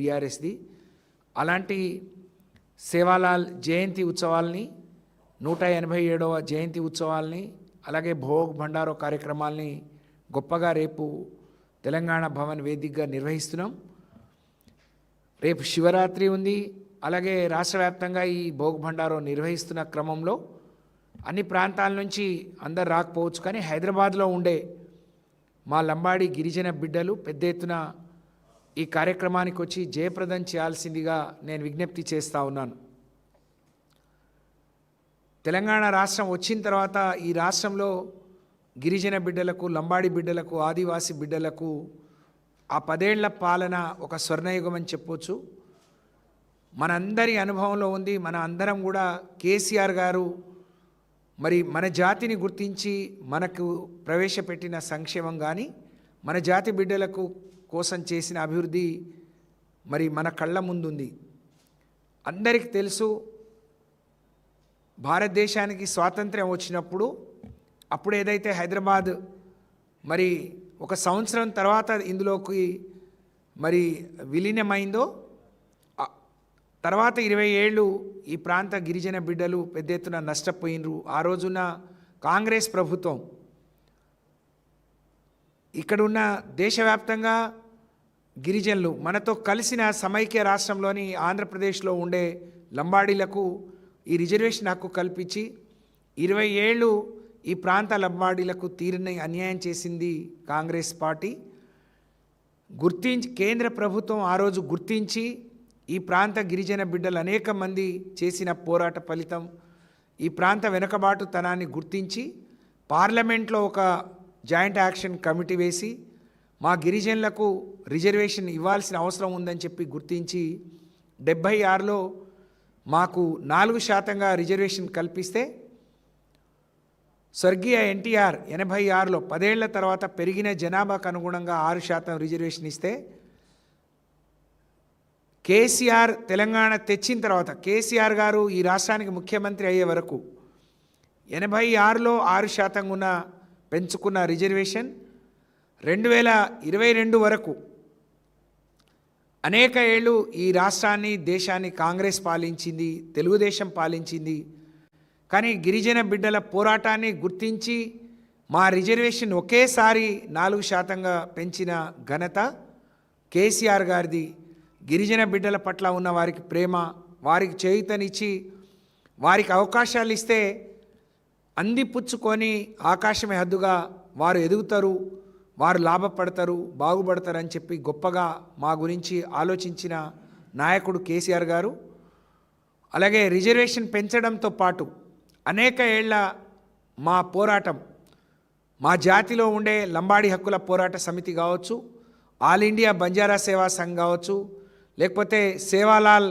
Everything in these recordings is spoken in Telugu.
బీఆర్ఎస్ది. అలాంటి సేవాలాల్ జయంతి ఉత్సవాల్ని నూట ఎనభై ఏడవ జయంతి ఉత్సవాల్ని అలాగే భోగ్ భండారో కార్యక్రమాల్ని గొప్పగా రేపు తెలంగాణ భవన్ వేదికగా నిర్వహిస్తున్నాం. రేపు శివరాత్రి ఉంది. అలాగే రాష్ట్ర వ్యాప్తంగా ఈ భోగ్ భండారో నిర్వహిస్తున్న క్రమంలో అన్ని ప్రాంతాల నుంచి అందరు రాకపోవచ్చు. కానీ హైదరాబాద్లో ఉండే మా లంబాడి గిరిజన బిడ్డలు పెద్ద ఎత్తున ఈ కార్యక్రమానికి వచ్చి జయప్రదం చేయాల్సిందిగా నేను విజ్ఞప్తి చేస్తూ ఉన్నాను. తెలంగాణ రాష్ట్రం వచ్చిన తర్వాత ఈ రాష్ట్రంలో గిరిజన బిడ్డలకు లంబాడి బిడ్డలకు ఆదివాసీ బిడ్డలకు ఆ పదేళ్ళ పాలన ఒక స్వర్ణయుగం అని చెప్పొచ్చు. మనందరి అనుభవంలో ఉంది మన అందరం కూడా కేసీఆర్ గారు మరి మన జాతిని గుర్తించి మనకు ప్రవేశపెట్టిన సంక్షేమం కానీ మన జాతి బిడ్డలకు కోసం చేసిన అభివృద్ధి మరి మన కళ్ళ ముందుంది. అందరికీ తెలుసు భారతదేశానికి స్వాతంత్ర్యం వచ్చినప్పుడు అప్పుడు ఏదైతే హైదరాబాద్ మరి ఒక సంవత్సరం తర్వాత ఇందులోకి మరి విలీనమైందో తర్వాత ఇరవై ఏళ్ళు ఈ ప్రాంత గిరిజన బిడ్డలు పెద్ద ఎత్తున నష్టపోయినరు. ఆ రోజున కాంగ్రెస్ ప్రభుత్వం ఇక్కడున్న దేశవ్యాప్తంగా గిరిజనులు మనతో కలిసిన సమైక్య రాష్ట్రంలోని ఆంధ్రప్రదేశ్లో ఉండే లంబాడీలకు ఈ రిజర్వేషన్ హక్కు కల్పించి ఇరవై ఏళ్ళు ఈ ప్రాంత లంబాడీలకు తీరిని అన్యాయం చేసింది కాంగ్రెస్ పార్టీ. గుర్తించి కేంద్ర ప్రభుత్వం ఆ రోజు గుర్తించి ఈ ప్రాంత గిరిజన బిడ్డలు అనేక మంది చేసిన పోరాట ఫలితం ఈ ప్రాంత వెనుకబాటుతనాన్ని గుర్తించి పార్లమెంట్లో ఒక జాయింట్ యాక్షన్ కమిటీ వేసి మా గిరిజనులకు రిజర్వేషన్ ఇవ్వాల్సిన అవసరం ఉందని చెప్పి గుర్తించి డెబ్భై ఆరులో మాకు నాలుగు శాతంగా రిజర్వేషన్ కల్పిస్తే స్వర్గీయ ఎన్టీఆర్ ఎనభై ఆరులో పదేళ్ళ తర్వాత పెరిగిన జనాభాకు అనుగుణంగా ఆరు శాతం రిజర్వేషన్ ఇస్తే కేసీఆర్ తెలంగాణ తెచ్చిన తర్వాత కేసీఆర్ గారు ఈ రాష్ట్రానికి ముఖ్యమంత్రి అయ్యే వరకు ఎనభై ఆరులో ఆరు శాతం ఉన్న పెంచుకున్న రిజర్వేషన్ రెండు వేల ఇరవై రెండు వరకు అనేక ఏళ్ళు ఈ రాష్ట్రాన్ని దేశాన్ని కాంగ్రెస్ పాలించింది తెలుగుదేశం పాలించింది. కానీ గిరిజన బిడ్డల పోరాటాన్ని గుర్తించి మా రిజర్వేషన్ ఒకేసారి నాలుగు శాతంగా పెంచిన ఘనత కేసీఆర్ గారిది. గిరిజన బిడ్డల పట్ల ఉన్న వారికి ప్రేమ వారికి చేయుతనిచ్చి వారికి అవకాశాలు ఇస్తే అందిపుచ్చుకొని ఆకాశమే హద్దుగా వారు ఎదుగుతారు. వారు లాభపడతారు బాగుపడతారు అని చెప్పి గొప్పగా మా గురించి ఆలోచించిన నాయకుడు కేసీఆర్ గారు. అలాగే రిజర్వేషన్ పెంచడంతో పాటు అనేక ఏళ్ళ మా పోరాటం మా జాతిలో ఉండే లంబాడి హక్కుల పోరాట సమితి కావచ్చు ఆల్ ఇండియా బంజారా సేవా సంఘ్ కావచ్చు లేకపోతే సేవాలాల్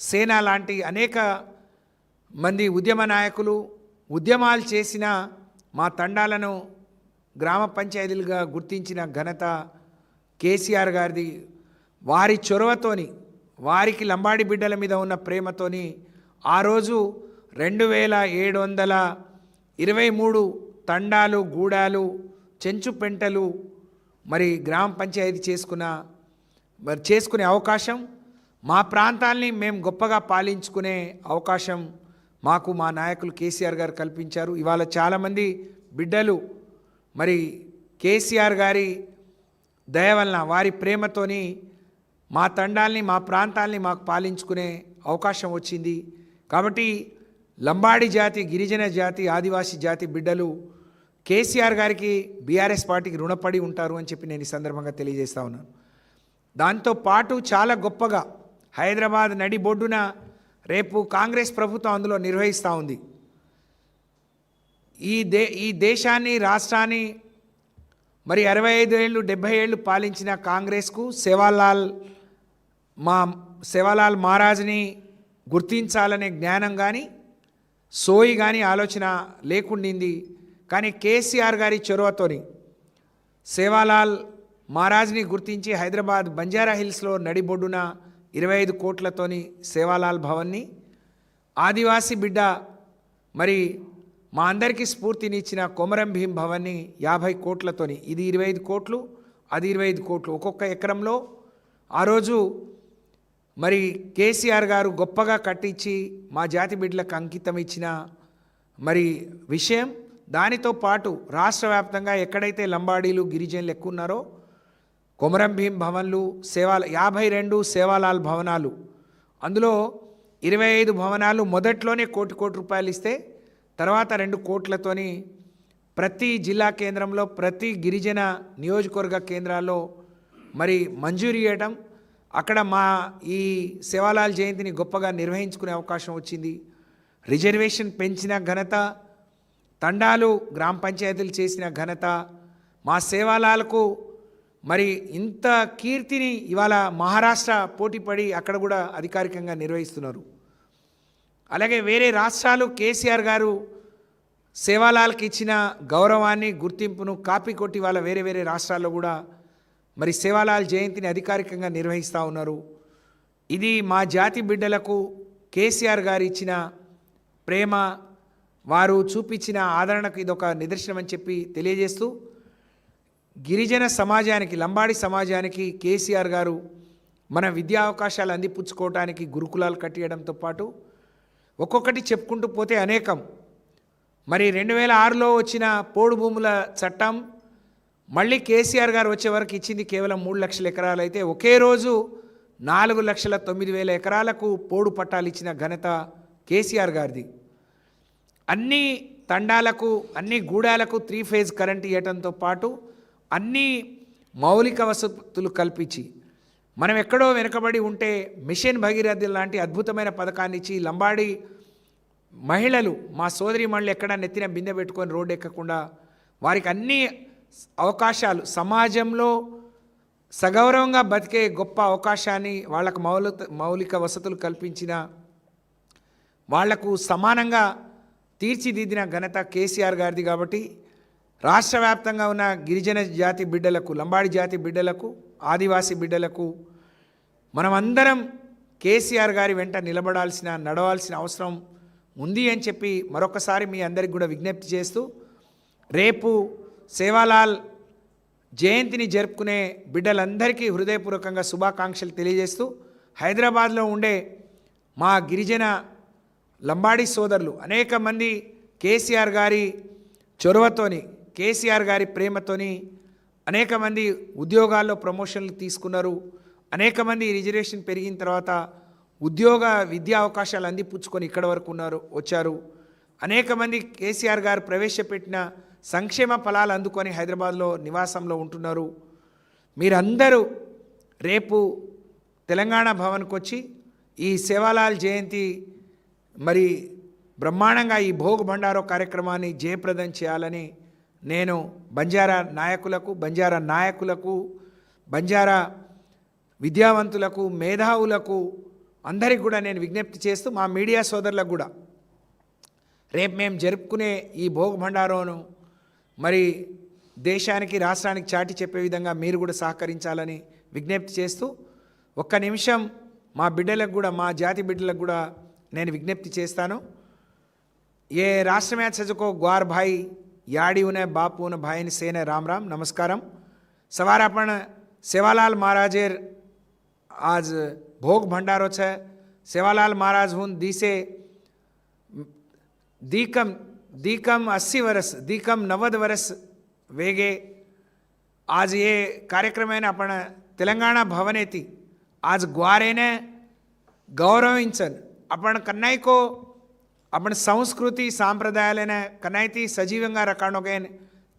సేనా లాంటి అనేక మంది ఉద్యమ నాయకులు ఉద్యమాలు చేసిన మా తండాలను గ్రామ పంచాయతీలుగా గుర్తించిన ఘనత కేసీఆర్ గారిది. వారి చొరవతోని వారికి లంబాడి బిడ్డల మీద ఉన్న ప్రేమతోని ఆ రోజు రెండు వేల ఏడు వందల ఇరవై మూడు తండాలు గూడాలు చెంచు పెంటలు మరి గ్రామ పంచాయతీ చేసుకున్న మరి చేసుకునే అవకాశం మా ప్రాంతాల్ని మేము గొప్పగా పాలించుకునే అవకాశం మాకు మా నాయకులు కేసీఆర్ గారు కల్పించారు. ఇవాళ చాలామంది బిడ్డలు మరి కేసీఆర్ గారి దయ వలన వారి ప్రేమతోని మా తండాల్ని మా ప్రాంతాల్ని మాకు పాలించుకునే అవకాశం వచ్చింది. కాబట్టి లంబాడి జాతి గిరిజన జాతి ఆదివాసీ జాతి బిడ్డలు కేసీఆర్ గారికి బీఆర్ఎస్ పార్టీకి రుణపడి ఉంటారు అని చెప్పి నేను ఈ సందర్భంగా తెలియజేస్తా ఉన్నాను. దాంతో పాటు చాలా గొప్పగా హైదరాబాద్ నడిబొడ్డున రేపు కాంగ్రెస్ ప్రభుత్వం అందులో నిర్వహిస్తూ ఉంది. ఈ దే ఈ దేశాన్ని రాష్ట్రాన్ని మరి అరవై ఐదు ఏళ్ళు డెబ్భై ఏళ్ళు పాలించిన కాంగ్రెస్కు సేవాలాల్ మా సేవాలాల్ మహారాజ్ని గుర్తించాలనే జ్ఞానం కానీ సోయి కానీ ఆలోచన లేకుండింది. కానీ కేసీఆర్ గారి చొరవతోని సేవాలాల్ మహారాజ్ని గుర్తించి హైదరాబాద్ బంజారా హిల్స్లో నడిబొడ్డున ఇరవై ఐదు కోట్లతోని సేవాలాల్ భవన్ని ఆదివాసీ బిడ్డ మరి మా అందరికీ స్ఫూర్తినిచ్చిన కొమరం భీం భవన్ని యాభై కోట్లతోని. ఇది ఇరవై ఐదు కోట్లు అది ఇరవై ఐదు కోట్లు. ఒక్కొక్క ఎకరంలో ఆ రోజు మరి కేసీఆర్ గారు గొప్పగా కట్టించి మా జాతి బిడ్డలకు అంకితం ఇచ్చిన మరి విషయం. దానితో పాటు రాష్ట్ర వ్యాప్తంగా ఎక్కడైతే లంబాడీలు గిరిజనులు ఎక్కువ ఉన్నారో కొమరం భీం భవన్లు సేవాల యాభై రెండు సేవాలాల్ భవనాలు. అందులో ఇరవై ఐదు భవనాలు మొదట్లోనే కోటి కోటి రూపాయలు ఇస్తే తర్వాత రెండు కోట్లతోని ప్రతి జిల్లా కేంద్రంలో ప్రతి గిరిజన నియోజకవర్గ కేంద్రాల్లో మరి మంజూరు చేయటం అక్కడ మా ఈ సేవాలాల్ జయంతిని గొప్పగా నిర్వహించుకునే అవకాశం వచ్చింది. రిజర్వేషన్ పెంచిన ఘనత తండాలు గ్రామ పంచాయతీలు చేసిన ఘనత మా సేవాలాలకు మరి ఇంత కీర్తిని ఇవాళ మహారాష్ట్ర పోటీపడి అక్కడ కూడా అధికారికంగా నిర్వహిస్తున్నారు. అలాగే వేరే రాష్ట్రాలు కేసీఆర్ గారు సేవాలాల్కి ఇచ్చిన గౌరవాన్ని గుర్తింపును కాపీ కొట్టి వాళ్ళ వేరే వేరే రాష్ట్రాల్లో కూడా మరి సేవాలాల్ జయంతిని అధికారికంగా నిర్వహిస్తూ ఉన్నారు. ఇది మా జాతి బిడ్డలకు కేసీఆర్ గారు ఇచ్చిన ప్రేమ వారు చూపించిన ఆదరణకు ఇదొక నిదర్శనం అని చెప్పి తెలియజేస్తూ గిరిజన సమాజానికి లంబాడి సమాజానికి కేసీఆర్ గారు మన విద్యా అవకాశాలు అందిపుచ్చుకోవటానికి గురుకులాలు కట్టియడంతో పాటు ఒక్కొక్కటి చెప్పుకుంటూ పోతే అనేకం. మరి రెండు వేల ఆరులో వచ్చిన పోడు భూముల చట్టం మళ్ళీ కేసీఆర్ గారు వచ్చే వరకు ఇచ్చింది కేవలం మూడు లక్షల ఎకరాలు అయితే ఒకే రోజు నాలుగు లక్షల తొమ్మిది వేల ఎకరాలకు పోడు పట్టాలు ఇచ్చిన ఘనత కేసీఆర్ గారిది. అన్ని తండాలకు అన్ని గూడాలకు త్రీ ఫేజ్ కరెంట్ ఇవ్వటంతో పాటు అన్ని మౌలిక వసతులు కల్పించి మనం ఎక్కడో వెనుకబడి ఉంటే మిషన్ భగీరథ లాంటి అద్భుతమైన పథకాన్ని ఇచ్చి లంబాడి మహిళలు మా సోదరి మహిళలు ఎక్కడ నెత్తిన బిందె పెట్టుకొని రోడ్డు ఎక్కకుండా వారికి అన్ని అవకాశాలు సమాజంలో సగౌరవంగా బతికే గొప్ప అవకాశాన్ని వాళ్ళకు మౌలిక మౌలిక వసతులు కల్పించిన వాళ్ళకు సమానంగా తీర్చిదిద్దిన ఘనత కేసీఆర్ గారిది కాబట్టి రాష్ట్ర వ్యాప్తంగా ఉన్న గిరిజన జాతి బిడ్డలకు లంబాడి జాతి బిడ్డలకు ఆదివాసీ బిడ్డలకు మనమందరం కేసీఆర్ గారి వెంట నిలబడాల్సిన నడవాల్సిన అవసరం ఉంది అని చెప్పి మరొకసారి మీ అందరికి కూడా విజ్ఞప్తి చేస్తూ రేపు సేవాలాల్ జయంతిని జరుపుకునే బిడ్డలందరికీ హృదయపూర్వకంగా శుభాకాంక్షలు తెలియజేస్తూ హైదరాబాద్లో ఉండే మా గిరిజన లంబాడి సోదరులు అనేక మంది కేసీఆర్ గారి చొరవతోని కేసీఆర్ గారి ప్రేమతోని అనేక మంది ఉద్యోగాల్లో ప్రమోషన్లు తీసుకున్నారు. అనేక మంది రిజర్వేషన్ పెరిగిన తర్వాత ఉద్యోగ విద్యా అవకాశాలు అందిపుచ్చుకొని ఇక్కడ వరకు ఉన్నారు వచ్చారు. అనేక మంది కేసీఆర్ గారు ప్రవేశపెట్టిన సంక్షేమ ఫలాలు అందుకొని హైదరాబాద్లో నివాసంలో ఉంటున్నారు. మీరందరూ రేపు తెలంగాణ భవన్కి వచ్చి ఈ సేవాలాల్ జయంతి మరి బ్రహ్మాండంగా ఈ భోగ్ భండారో కార్యక్రమాన్ని జయప్రదం చేయాలని నేను బంజారా నాయకులకు బంజారా నాయకులకు బంజారా విద్యావంతులకు మేధావులకు అందరికి కూడా నేను విజ్ఞప్తి చేస్తూ మా మీడియా సోదరులకు కూడా. రేపు మేము జరుపుకునే ఈ భోగభండారోను మరి దేశానికి రాష్ట్రానికి చాటి చెప్పే విధంగా మీరు కూడా సహకరించాలని విజ్ఞప్తి చేస్తూ ఒక్క నిమిషం మా బిడ్డలకు కూడా మా జాతి బిడ్డలకు కూడా నేను విజ్ఞప్తి చేస్తాను. ఏ రాష్ట్రమే మ్యాచ్ గ్వార్ భాయ్ યાડીઓને, બાપુને, ભાઈને, સેને રામ રામ, નમસ્કારમ. સવારે પણ સેવાલાલ મહારાજે આજ ભોગ ભંડારો છે. સેવાલાલ મહારાજ હું દિશે દીકમ દીકમ અસી વર્ષ દીકમ નવદ વર્ષ વેગે આજ એ કાર્યક્રમેને આપણે తెలంగాణ భవనేతి ఆజ్ గ్వారేనే గౌరవించన్ అప్పుడు కన్నైకో આપણી సంస్కృతి సాంప్రదాయాలైన కనైతి సజీవంగా రకాణోగైన్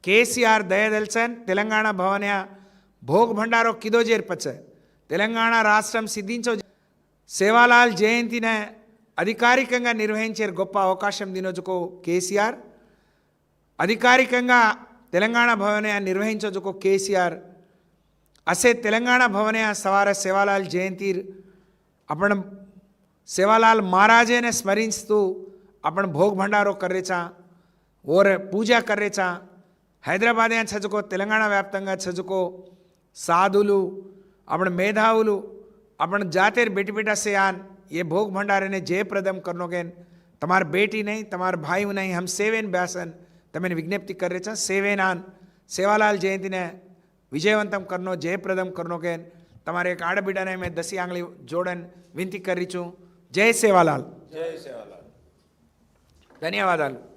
కేసీఆర్ దయదల్చన్ తెలంగాణ భవన భోగ్ భండారో కిదో చేర్పచ్చ. తెలంగాణ రాష్ట్రం సిద్ధించో సేవాలాల్ జయంతిన అధికారికంగా నిర్వహించే గొప్ప అవకాశం దినోజుకో కేసీఆర్. అధికారికంగా తెలంగాణ భవనయ నిర్వహించజుకో కేసీఆర్. అసే తెలంగాణ భవనయ సవార సేవాలాల్ జయంతి అప్పుడు సేవాలాల్ మహారాజేనే స్మరించుతూ आपण भोग भंडारो करेचा ఓర్ పూజ కర్రేచా హైదరాబాద్ అని చదువుకో తెలంగాణ వ్యాప్తంగా చదువుకో సాధులు आपण మేధావులు आपण જાતેર બેટી બેટા से आन ये भोग भंडारे ने जयप्रदम करनो गेन તમાર બેટી નહીં તમાર ભાઈ નહીં હમ સેવેન બેસન તમે વિજ્ઞપ્તિ કરે છે સેવેન આન સેવાલાલ જયંતીને વિજયવંતમ કરનો જયપ્રદમ કરનો કે તમારે એક આડબીડાને મેં દસી આંગળી જોડન વિનંતી કરી છું જય સેવાલાલ જય સેવાલાલ ధన్యవాదాలు.